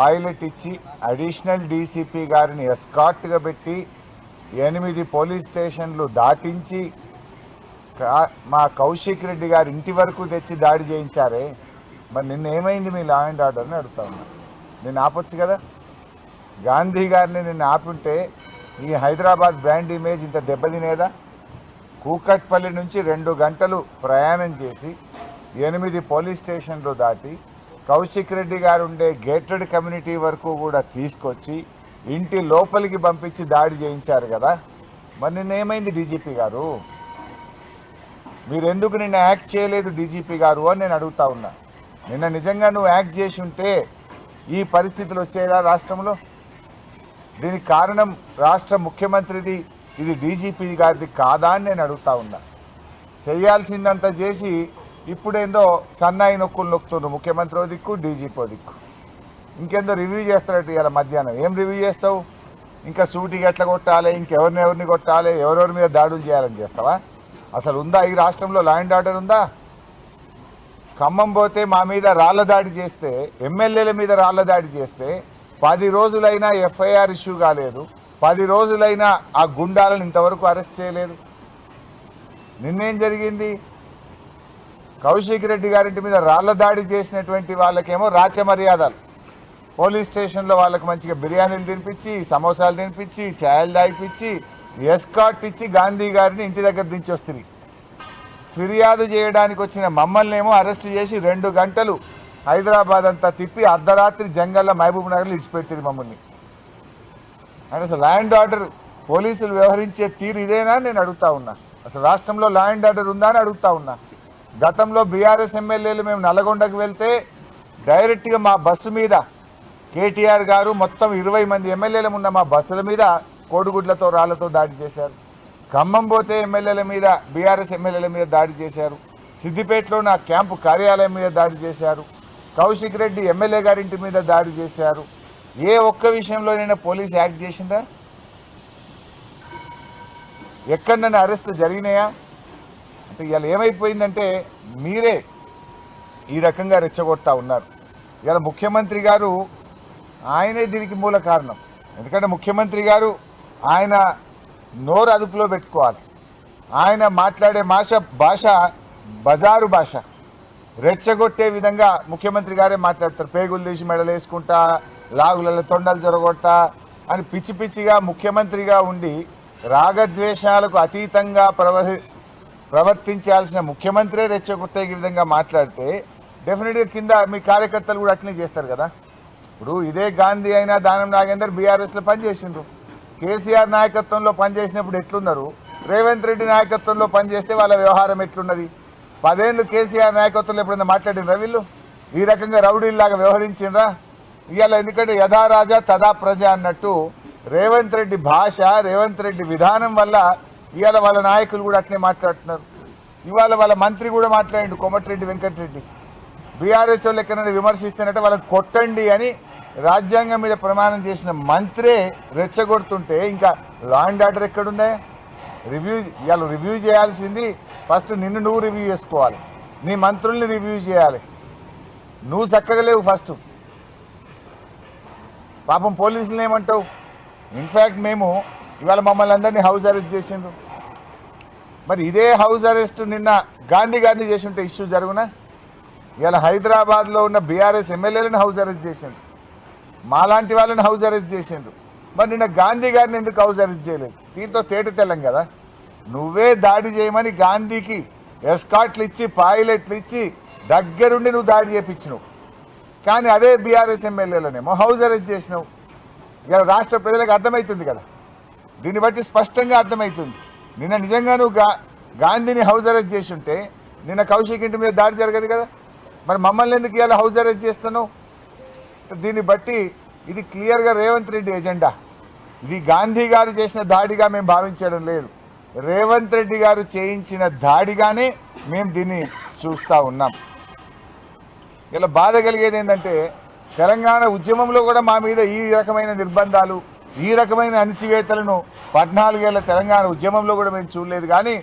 Pilot ఇచ్చి additional DCP గారిని ఎస్కాట్గా పెట్టి ఎనిమిది పోలీస్ స్టేషన్లు దాటించి మా కౌశిక్ రెడ్డి గారి ఇంటి వరకు తెచ్చి దాడి చేయించారే. మరి నిన్న ఏమైంది మీ లా అండ్ ఆర్డర్ని అడుగుతా ఉన్నా. నేను ఆపొచ్చు కదా? గాంధీ గారిని నిన్ను ఆపుంటే ఈ హైదరాబాద్ బ్రాండ్ ఇమేజ్ ఇంత దెబ్బతినేదా? కూకట్పల్లి నుంచి రెండు గంటలు ప్రయాణం చేసి ఎనిమిది పోలీస్ స్టేషన్లు దాటి కౌశిక్ రెడ్డి గారు ఉండే గేటెడ్ కమ్యూనిటీ వరకు కూడా తీసుకొచ్చి ఇంటి లోపలికి పంపించి దాడి చేయించారు కదా. మరి నిన్నేమైంది డీజీపీ గారు? మీరెందుకు నిన్న యాక్ట్ చేయలేదు డీజీపీ గారు అని నేను అడుగుతా ఉన్నా. నిన్న నిజంగా నువ్వు యాక్ట్ చేసి ఉంటే ఈ పరిస్థితులు వచ్చేదా రాష్ట్రంలో? దీనికి కారణం రాష్ట్ర ముఖ్యమంత్రిది ఇది డీజీపీ గారిది కాదా అని నేను అడుగుతా ఉన్నా. చేయాల్సిందంతా చేసి ఇప్పుడేందో సన్నాయి నొక్కులు నొక్కుతున్నారు ముఖ్యమంత్రి ఓ దిక్కు డీజీపో దిక్కు. ఇంకేందో రివ్యూ చేస్తారట ఇలా మధ్యాహ్నం. ఏం రివ్యూ చేస్తావు? ఇంకా సూటికి ఎట్లా కొట్టాలి? ఇంకెవరిని ఎవరిని కొట్టాలి? ఎవరెవరి మీద దాడులు చేయాలని చేస్తావా? అసలు ఉందా? ఈ రాష్ట్రంలో లా అండ్ ఆర్డర్ ఉందా? ఖమ్మం పోతే మా మీద రాళ్ళ దాడి చేస్తే ఎమ్మెల్యేల మీద రాళ్ళ దాడి చేస్తే పది రోజులైనా ఎఫ్ఐఆర్ ఇష్యూ కాలేదు. పది రోజులైనా ఆ గుండాలను ఇంతవరకు అరెస్ట్ చేయలేదు. నిన్నేం జరిగింది? కౌశిక్ రెడ్డి గారింటి మీద రాళ్ళ దాడి చేసినటువంటి వాళ్ళకేమో రాచ మర్యాదలు. పోలీస్ స్టేషన్లో వాళ్ళకి మంచిగా బిర్యానీలు తినిపించి సమోసాలు తినిపించి ఛాయలు దాగిపించి ఎస్కాట్ ఇచ్చి గాంధీ గారిని ఇంటి దగ్గర దించి వస్తుంది. ఫిర్యాదు చేయడానికి వచ్చిన మమ్మల్ని ఏమో అరెస్ట్ చేసి రెండు గంటలు హైదరాబాద్ అంతా తిప్పి అర్ధరాత్రి జంగల్లో మహబూబ్ నగర్లో ఇడిచిపెట్టింది మమ్మల్ని. అండ్ అసలు ల్యాండ్ ఆర్డర్ పోలీసులు వ్యవహరించే తీరు ఇదేనా నేను అడుగుతా ఉన్నా. అసలు రాష్ట్రంలో ల్యాండ్ ఆర్డర్ ఉందా అని అడుగుతా ఉన్నా. గతంలో బీఆర్ఎస్ ఎమ్మెల్యేలు మేము నల్గొండకు వెళ్తే డైరెక్ట్గా మా బస్సు మీద కేటీఆర్ గారు మొత్తం ఇరవై మంది ఎమ్మెల్యేలు ఉన్న మా బస్సుల మీద కోడిగుడ్లతో రాళ్ళతో దాడి చేశారు. ఖమ్మం పోతే ఎమ్మెల్యేల మీద బీఆర్ఎస్ ఎమ్మెల్యేల మీద దాడి చేశారు. సిద్దిపేటలో నా క్యాంపు కార్యాలయం మీద దాడి చేశారు. కౌశిక్ రెడ్డి ఎమ్మెల్యే గారింటి మీద దాడి చేశారు. ఏ ఒక్క విషయంలోనైనా పోలీస్ యాక్ట్ చేసిందా? ఎక్కడన్నా అరెస్టు జరిగినాయా? ఇవాళ ఏమైపోయిందంటే మీరే ఈ రకంగా రెచ్చగొడతా ఉన్నారు. ఇవాళ ముఖ్యమంత్రి గారు ఆయనే దీనికి మూల కారణం. ఎందుకంటే ముఖ్యమంత్రి గారు ఆయన నోరు అదుపులో పెట్టుకోవాలి. ఆయన మాట్లాడే భాష భాష బజారు భాష. రెచ్చగొట్టే విధంగా ముఖ్యమంత్రి గారే మాట్లాడతారు. పేగులు తీసి మెడలు వేసుకుంటా లాగులలో తొండలు జరగొడతా అని పిచ్చి పిచ్చిగా ముఖ్యమంత్రిగా ఉండి రాగద్వేషాలకు అతీతంగా ప్రవహి ప్రవర్తించాల్సిన ముఖ్యమంత్రే రెచ్చగొట్టే విధంగా మాట్లాడితే డెఫినెట్గా కింద మీ కార్యకర్తలు కూడా అట్లనే చేస్తారు కదా. ఇప్పుడు ఇదే గాంధీ అయినా దానం నాగేందర్ బీఆర్ఎస్లో పనిచేసిండ్రు. కేసీఆర్ నాయకత్వంలో పనిచేసినప్పుడు ఎట్లున్నారు? రేవంత్ రెడ్డి నాయకత్వంలో పనిచేస్తే వాళ్ళ వ్యవహారం ఎట్లున్నది? పదేళ్ళు కేసీఆర్ నాయకత్వంలో ఎప్పుడైనా మాట్లాడినరా వీళ్ళు? ఈ రకంగా రౌడీల్లాగా వ్యవహరించిండ్రా? ఇవాళ ఎందుకంటే యథా రాజా తదా ప్రజ అన్నట్టు రేవంత్ రెడ్డి భాష రేవంత్ రెడ్డి విధానం వల్ల ఇవాళ వాళ్ళ నాయకులు కూడా అట్లే మాట్లాడుతున్నారు. ఇవాళ వాళ్ళ మంత్రి కూడా మాట్లాడిండు కోమటిరెడ్డి వెంకటరెడ్డి. బీఆర్ఎస్ వాళ్ళు ఎక్కడైనా విమర్శిస్తున్నట్టే వాళ్ళని కొట్టండి అని రాజ్యాంగం మీద ప్రమాణం చేసిన మంత్రే రెచ్చగొడుతుంటే ఇంకా లా అండ్ ఆర్డర్ ఎక్కడుందే రివ్యూ ఇవాళ రివ్యూ చేయాల్సింది ఫస్ట్ నిన్ను నువ్వు రివ్యూ చేసుకోవాలి. నీ మంత్రుల్ని రివ్యూ చేయాలి. నువ్వు చక్కగా లేవు ఫస్ట్. పాపం పోలీసులు ఏమంటావు? ఇన్ఫ్యాక్ట్ మేము ఇవాళ మమ్మల్ని అందరినీ హౌస్ అరెస్ట్ చేసిండ్రు. మరి ఇదే హౌస్ అరెస్ట్ నిన్న గాంధీ గారిని చేసి ఉంటే ఇష్యూ జరుగునా? ఇవాళ హైదరాబాద్లో ఉన్న బీఆర్ఎస్ ఎమ్మెల్యేలను హౌస్ అరెస్ట్ చేసిండ్రు. మాలాంటి వాళ్ళని హౌస్ అరెస్ట్ చేసిండ్రు. మరి నిన్న గాంధీ గారిని ఎందుకు హౌస్ అరెస్ట్ చేయలేదు? దీంతో తేట తెల్లం కదా. నువ్వే దాడి చేయమని గాంధీకి ఎస్కాట్లు ఇచ్చి పాయిలెట్లు ఇచ్చి దగ్గరుండి నువ్వు దాడి చేయించినవు కానీ అదే బీఆర్ఎస్ ఎమ్మెల్యేలనేమో హౌస్ అరెస్ట్ చేసినావు. ఇక రాష్ట్ర ప్రజలకు అర్థమవుతుంది కదా. దీన్ని బట్టి స్పష్టంగా అర్థమవుతుంది. నిన్న నిజంగా నువ్వు గా గాంధీని హౌస్ అరెస్ట్ చేసి ఉంటే నిన్న కౌశిక్ ఇంటి మీద దాడి జరగదు కదా? మరి మమ్మల్ని ఎందుకు ఇవాళ హౌస్ అరెస్ట్ చేస్తున్నావు? దీన్ని బట్టి ఇది క్లియర్గా రేవంత్ రెడ్డి ఎజెండా ఇది గాంధీ గారు చేసిన దాడిగా మేము భావించడం లేదు. రేవంత్ రెడ్డి గారు చేయించిన దాడిగానే మేము దీన్ని చూస్తూ ఉన్నాం. ఇలా బాధ కలిగేది ఏంటంటే తెలంగాణ ఉద్యమంలో కూడా మా మీద ఈ రకమైన నిర్బంధాలు ఈ రకమైన అణిచివేతలను పద్నాలుగేళ్ళ తెలంగాణ ఉద్యమంలో కూడా మేము చూడలేదు. కానీ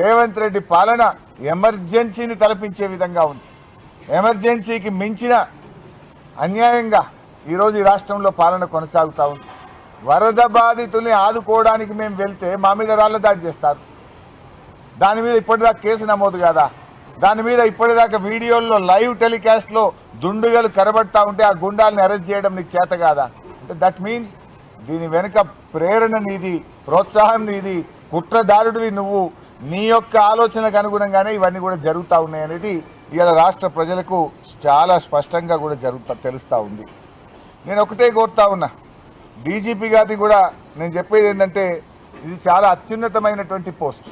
రేవంత్ రెడ్డి పాలన ఎమర్జెన్సీని తలపించే విధంగా ఉంది. ఎమర్జెన్సీకి మించిన అన్యాయంగా ఈరోజు ఈ రాష్ట్రంలో పాలన కొనసాగుతూ ఉంది. వరద బాధితుల్ని ఆదుకోవడానికి మేము వెళ్తే మా మీద రాళ్ళ దాడి చేస్తారు. దాని మీద ఇప్పటిదాకా కేసు నమోదు కాదా? దాని మీద ఇప్పటిదాకా వీడియోల్లో లైవ్ టెలికాస్ట్లో దుండుగలు కరబడతా ఉంటే ఆ గుండాలను అరెస్ట్ చేయడం నీకు చేత కాదా? అంటే దట్ మీన్స్ దీని వెనుక ప్రేరణ నీది ప్రోత్సాహం నీది కుట్రదారుడివి నువ్వు. నీ యొక్క ఆలోచనకు అనుగుణంగానే ఇవన్నీ కూడా జరుగుతూ ఉన్నాయి అనేది ఇవాళ రాష్ట్ర ప్రజలకు చాలా స్పష్టంగా కూడా జరుగుతా తెలుస్తూ ఉంది. నేను ఒకటే కోరుతా ఉన్నా. డీజీపీ గారిని కూడా నేను చెప్పేది ఏంటంటే ఇది చాలా అత్యున్నతమైనటువంటి పోస్ట్.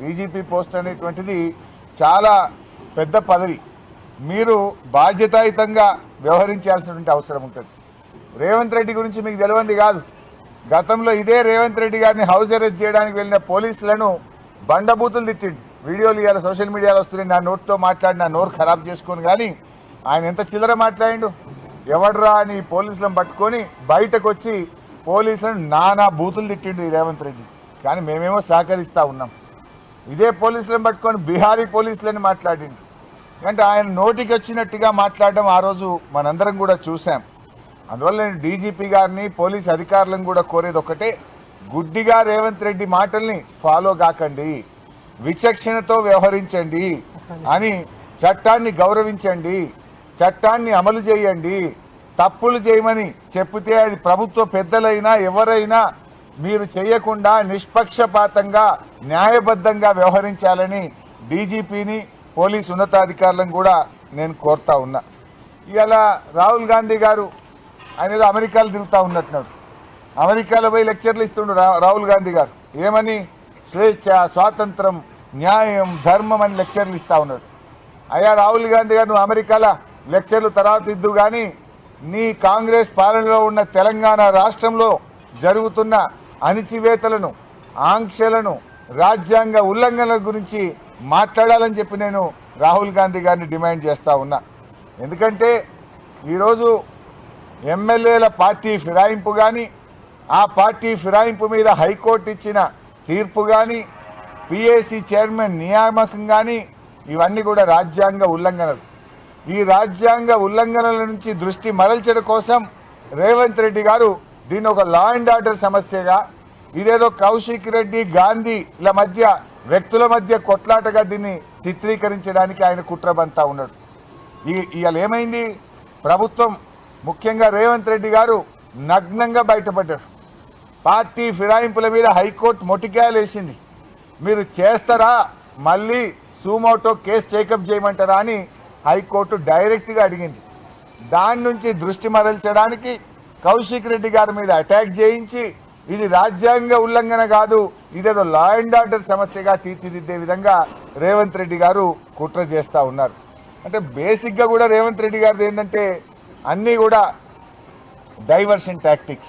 డీజీపీ పోస్ట్ అనేటువంటిది చాలా పెద్ద పదవి. మీరు బాధ్యతాయుతంగా వ్యవహరించాల్సినటువంటి అవసరం ఉంటుంది. రేవంత్ రెడ్డి గురించి మీకు తెలియంది కాదు. గతంలో ఇదే రేవంత్ రెడ్డి గారిని హౌస్ అరెస్ట్ చేయడానికి వెళ్ళిన పోలీసులను బండబూతులు తిట్టిండు. వీడియోలు ఇవాళ సోషల్ మీడియాలో వస్తున్నాయి. నా నోట్తో మాట్లాడి నా నోరు ఖరాబ్ చేసుకొని కానీ ఆయన ఎంత చిల్లర మాట్లాడిండు? ఎవడ్రా అని పోలీసులను పట్టుకొని బయటకు వచ్చి పోలీసులను నానా బూతులు తిట్టిండు ఈ రేవంత్ రెడ్డి. కానీ మేమేమో సహకరిస్తూ ఉన్నాం. ఇదే పోలీసులను పట్టుకొని బీహారీ పోలీసులని మాట్లాడిండు. అంటే ఆయన నోటికి వచ్చినట్టుగా మాట్లాడడం ఆ రోజు మనందరం కూడా చూసాం అందువల్ల నేను డీజీపీ గారిని పోలీస్ అధికారులను కూడా కోరేది ఒకటే గుడ్డిగా రేవంత్ రెడ్డి మాటల్ని ఫాలో కాకండి విచక్షణతో వ్యవహరించండి అని చట్టాన్ని గౌరవించండి చట్టాన్ని అమలు చేయండి తప్పులు చేయమని చెప్తే అది ప్రభుత్వ పెద్దలైనా ఎవరైనా మీరు చేయకుండా నిష్పక్షపాతంగా న్యాయబద్ధంగా వ్యవహరించాలని డీజీపీని పోలీస్ ఉన్నతాధికారులను కూడా నేను కోరుతా ఉన్నా. ఇలా రాహుల్ గాంధీ గారు ఆయన ఏదో అమెరికాలో తిరుగుతూ ఉన్నట్టున్నాడు. అమెరికాలో పోయి లెక్చర్లు ఇస్తుండు రా- రాహుల్ గాంధీ గారు. ఏమని? స్వేచ్ఛ స్వాతంత్రం న్యాయం ధర్మం అని లెక్చర్లు ఇస్తూ ఉన్నాడు. అయ్యా రాహుల్ గాంధీ గారు నువ్వు అమెరికాలో లెక్చర్లు తర్వాత ఇద్దు కానీ నీ కాంగ్రెస్ పాలనలో ఉన్న తెలంగాణ రాష్ట్రంలో జరుగుతున్న అణిచివేతలను ఆంక్షలను రాజ్యాంగ ఉల్లంఘనల గురించి మాట్లాడాలని చెప్పి నేను రాహుల్ గాంధీ గారిని డిమాండ్ చేస్తూ ఉన్నా. ఎందుకంటే ఈరోజు ఎమ్మెల్యేల పార్టీ ఫిరాయింపు కానీ ఆ పార్టీ ఫిరాయింపు మీద హైకోర్టు ఇచ్చిన తీర్పు కానీ పిఏసీ చైర్మన్ నియామకం కానీ ఇవన్నీ కూడా రాజ్యాంగ ఉల్లంఘనలు. ఈ రాజ్యాంగ ఉల్లంఘనల నుంచి దృష్టి మరల్చడం కోసం రేవంత్ రెడ్డి గారు దీన్ని ఒక లా అండ్ ఆర్డర్ సమస్యగా ఇదేదో కౌశిక్ రెడ్డి గాంధీల మధ్య వ్యక్తుల మధ్య కొట్లాటగా దీన్ని చిత్రీకరించడానికి ఆయన కుట్రబంతా ఉన్నాడు. ఈ- ఇవాళ ఏమైంది ప్రభుత్వం ముఖ్యంగా రేవంత్ రెడ్డి గారు నగ్నంగా బయటపడ్డారు. పార్టీ ఫిరాయింపుల మీద హైకోర్టు మొటికాయలు వేసింది. మీరు చేస్తారా? మళ్ళీ సూమోటో కేసు టేకప్ చేయమంటారా అని హైకోర్టు డైరెక్ట్గా అడిగింది. దాని నుంచి దృష్టి మరల్చడానికి కౌశిక్ రెడ్డి గారి మీద అటాక్ చేయించి ఇది రాజ్యాంగ ఉల్లంఘన కాదు ఇదేదో లా అండ్ ఆర్డర్ సమస్యగా తీర్చిదిద్దే విధంగా రేవంత్ రెడ్డి గారు కుట్ర చేస్తూ ఉన్నారు. అంటే బేసిక్గా కూడా రేవంత్ రెడ్డి గారిది ఏంటంటే అన్నీ కూడా డైవర్షన్ టాక్టిక్స్.